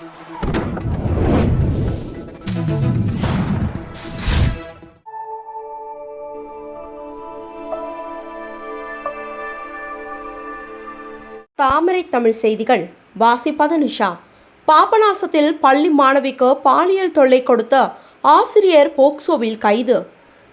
தாமரை தமிழ் செய்திகள். வாசிப்பது நிஷா. பாபநாசத்தில் பள்ளி மாணவிக்கு பாலியல் தொல்லை கொடுத்த ஆசிரியர் போக்சோவில் கைது.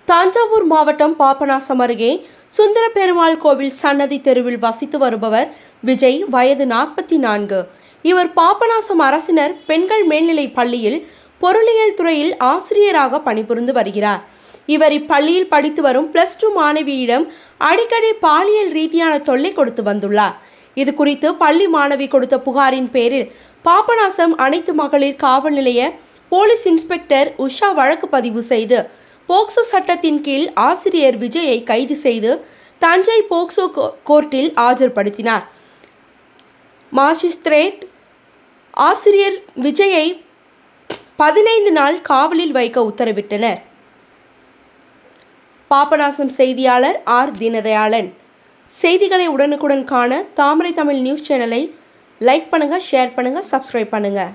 தஞ்சாவூர் மாவட்டம் பாபநாசம் அருகே சுந்தர பெருமாள் கோவில் சன்னதி தெருவில் வசித்து வருபவர் விஜய் வயது நாற்பத்தி நான்கு இவர் பாபநாசம் அரசினர் பெண்கள் மேல்நிலை பள்ளியில் பொருளியல் துறையில் ஆசிரியராக பணிபுரிந்து வருகிறார். இவர் இப்பள்ளியில் படித்து வரும் பிளஸ் டூ மாணவியிடம் அடிக்கடி பாலியல் ரீதியான தொல்லை கொடுத்து வந்துள்ளார். இது குறித்து பள்ளி மாணவி கொடுத்த புகாரின் பேரில் பாபநாசம் அனைத்து மகளிர் காவல் நிலைய போலீஸ் இன்ஸ்பெக்டர் உஷா வழக்கு பதிவு செய்து போக்சோ சட்டத்தின் கீழ் ஆசிரியர் விஜயை கைது செய்து தஞ்சை போக்சோ கோ- கோர்ட்டில் ஆஜர்படுத்தினார். மாஜிஸ்திரேட் ஆசிரியர் விஜயை பதினைந்து நாள் காவலில் வைக்க உத்தரவிட்டனர். பாபநாசம் செய்தியாளர் ஆர். தீனதயாளன். செய்திகளை உடனுக்குடன் காண தாமரை தமிழ் நியூஸ் சேனலை லைக் பண்ணுங்கள் ஷேர் பண்ணுங்கள் சப்ஸ்கிரைப் பண்ணுங்கள்